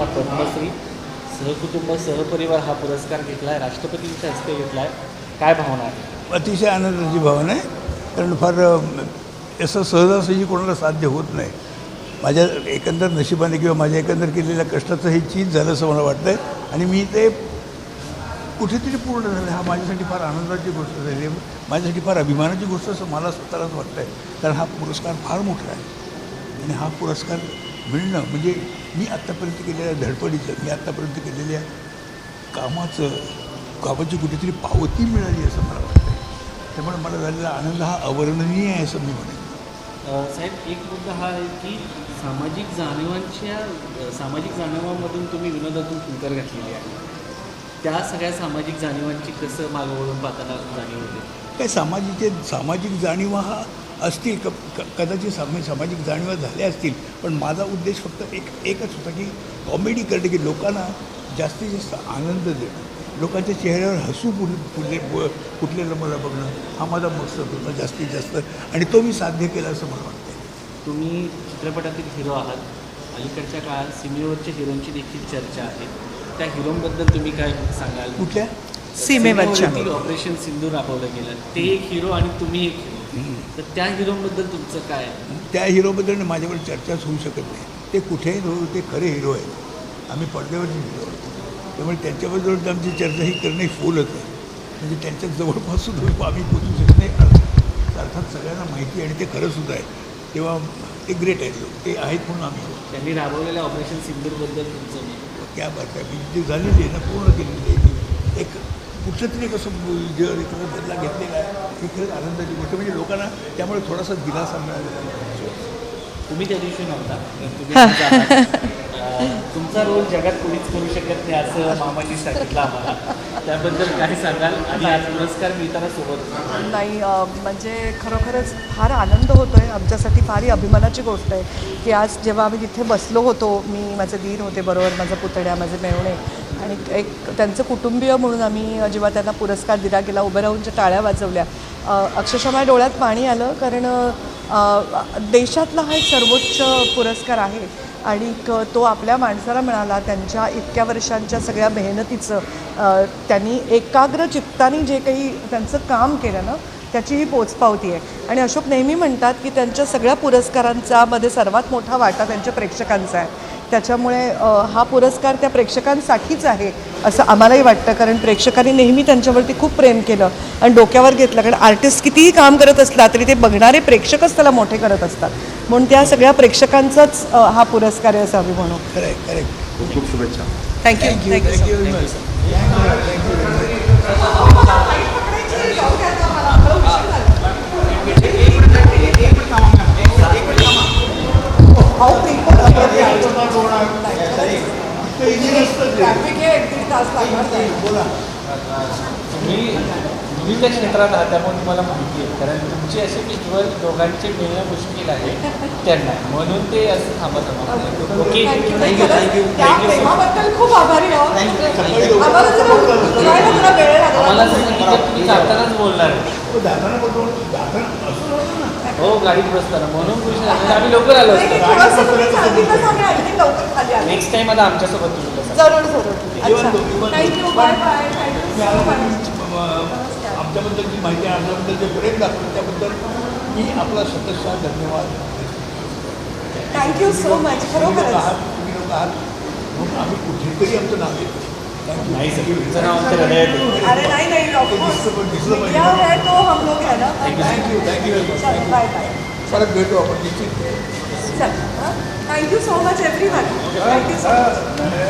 आपण पद्मश्री सहकुटुंब सहपरिवार हा पुरस्कार घेतला आहे राष्ट्रपतींच्या हस्ते घेतला आहे काय भावना आहे? अतिशय आनंदाची भावना आहे. कारण फार असं सहजासहजी कोणाला साध्य होत नाही. माझ्या एकंदर नशिबाने किंवा माझ्या एकंदर केलेल्या कष्टाचं हे चीज झालं असं मला वाटतं आहे आणि मी ते कुठेतरी पूर्ण झालं हा माझ्यासाठी फार आनंदाची गोष्ट झाली आहे. माझ्यासाठी फार अभिमानाची गोष्ट असं मला स्वतःलाच वाटतं आहे कारण हा पुरस्कार फार मोठा आहे. आणि हा पुरस्कार मिळणं म्हणजे मी आत्तापर्यंत केलेल्या धडपडीचं मी आत्तापर्यंत केलेल्या कामाचं कामाची कुठेतरी पावती मिळाली असं मला वाटतं त्यामुळे मला झालेला आनंद हा अवर्णनीय आहे असं मी म्हणेन. साहेब एक मुद्दा हा आहे की सामाजिक जाणीवांच्या सामाजिक जाणीवांमधून तुम्ही विनोदातून फुलकर घातलेली आहे. त्या सगळ्या सामाजिक जाणीवांची कसं मागं वळून पाहताना जाणीव होते? काय सामाजिकचे सामाजिक जाणीवा हा असतील क क- कदाचित सामा सामाजिक जाणीवा झाल्या असतील पण माझा उद्देश फक्त एक एकच होता की कॉमेडी करणे की लोकांना जास्तीत जास्त आनंद देणं. लोकांच्या चेहऱ्यावर हसू फुल फुलले ब- फुटलेलं मला बघणं हा माझा मकसद होता जास्तीत जास्त आणि तो मी साध्य केला असं मला वाटतं तुम्ही चित्रपटातील हिरो आहात. अलीकडच्या काळात सीमेवरच्या हिरोंची देखील चर्चा आहे. त्या हिरोंबद्दल तुम्ही काय सांगाल? कुठल्या? सीमेवरच्या. ऑपरेशन सिंधू राबवलं गेलं. ते एक हिरो आणि तुम्ही एक हिरो तर त्या हिरोंबद्दल तुमचं काय? त्या हिरोबद्दल माझ्यावर चर्चाच होऊ शकत नाही. ते कुठेही हिरो ते खरे हिरो आहेत. आम्ही पडद्यावरचे हिरो आहोत. त्यामुळे त्यांच्याबद्दल आमची चर्चा ही करणं फोलच आहे. म्हणजे त्यांच्या जवळपास सुद्धा आम्ही पोचू शकत नाही. अर्थात अर्थात सगळ्यांना माहिती आहे आणि ते खरं सुद्धा आहे तेव्हा ते ग्रेट आहेत लोक. ते आहेत म्हणून आम्ही. त्यांनी राबवलेल्या ऑपरेशन सिंधूरबद्दल तुमचं मत. क्या बात आहे जी झालेली आहे ना पूर्ण केलेली आहे. एक कुठलं तरी एकत्र बदला घेतलेला आहे. ही खरंच आनंदाची गोष्ट म्हणजे लोकांना त्यामुळे थोडासा दिलासा मिळाला तुम्ही त्या दिवशी नव्हता. तुमचा रोल जगात कोणीच करू शकत नाही असं मामाजी सांगितलं आम्हाला. त्याबद्दल काय सांगाल? आणि आज पुरस्कार मिळताना सोबत. नाही म्हणजे खरोखरच फार आनंद होतो आहे आमच्यासाठी फारही अभिमानाची गोष्ट आहे की आज जेव्हा आम्ही तिथे बसलो होतो मी माझे दीर होते बरोबर माझा पुतण्या माझे मेवणे. आणि एक त्यांचं कुटुंबीय म्हणून आम्ही जेव्हा त्यांना पुरस्कार दिला गेला उभं राहून ज्या टाळ्या वाजवल्या अक्षरशः माझ्या डोळ्यात पाणी आलं कारण देशातला हा एक सर्वोच्च पुरस्कार आहे. आणि तो आपल्या माणसाला मिळाला त्यांच्या इतक्या वर्षांच्या सगळ्या मेहनतीचं त्यांनी एकाग्र चित्ताने जे काही त्यांचं काम केलं ना त्याची ही पोचपावती आहे. आणि अशोक नेहमी म्हणतात की त्यांच्या सगळ्या पुरस्कारांचा मध्ये सर्वात मोठा वाटा त्यांच्या प्रेक्षकांचा आहे. त्याच्यामुळे हा पुरस्कार त्या प्रेक्षकांसाठीच आहे असं आम्हालाही वाटतं. कारण प्रेक्षकांनी नेहमी त्यांच्यावरती खूप प्रेम केलं आणि डोक्यावर घेतलं. कारण आर्टिस्ट कितीही काम करत असला तरी ते बघणारे प्रेक्षकच त्याला मोठे करत असतात. म्हणून त्या सगळ्या प्रेक्षकांचाच हा पुरस्कार आहे असं आम्ही म्हणू. खरं आहे करेक्ट खूप खूप शुभेच्छा थँक्यू थँक्यू बोला. तुम्ही मुलीच्या क्षेत्रात आहात त्यामुळे तुम्हाला माहिती आहे. कारण तुमची असे विज्युअल दोघांचे मिळणं मुश्किल आहे त्यांना. म्हणून ते असं थांबत आहोत. ओके. प्रेमाबद्दल खूप आभारी आहोत. सांगितलं तुम्ही जातानाच बोलणार. ना. हो गाडीत बसताना. म्हणून खुश. आम्ही लवकर आलो. नाही, नेक्स्ट टाइम आता आमच्यासोबत तुम्ही बसा. जरूर जरूर. अच्छा. Thank you bye bye thank you much आमच्याबद्दलची माहिती आणि आमच्याबद्दल जे प्रेम दाखवलं त्याबद्दल मी आपला सततचा धन्यवाद थँक्यू सो मच तुम्ही लोक खरोखरच आहात तुम्ही लोक आहात. म्हणून आम्ही कुठेतरी आमचं नाव थँक्यू नाही सर. तुमचं नाव आमच्या हृदयात आहे. अरे नहीं नहीं ऑफ कोर्स दिसलं पण- दिसलं पाहिजे. मीडिया है तो हम लोग है ना. थँक्यू थँक्यू बाय बाय परत भेटू आपण निश्चित. Thank you so much everyone. Thank you so much.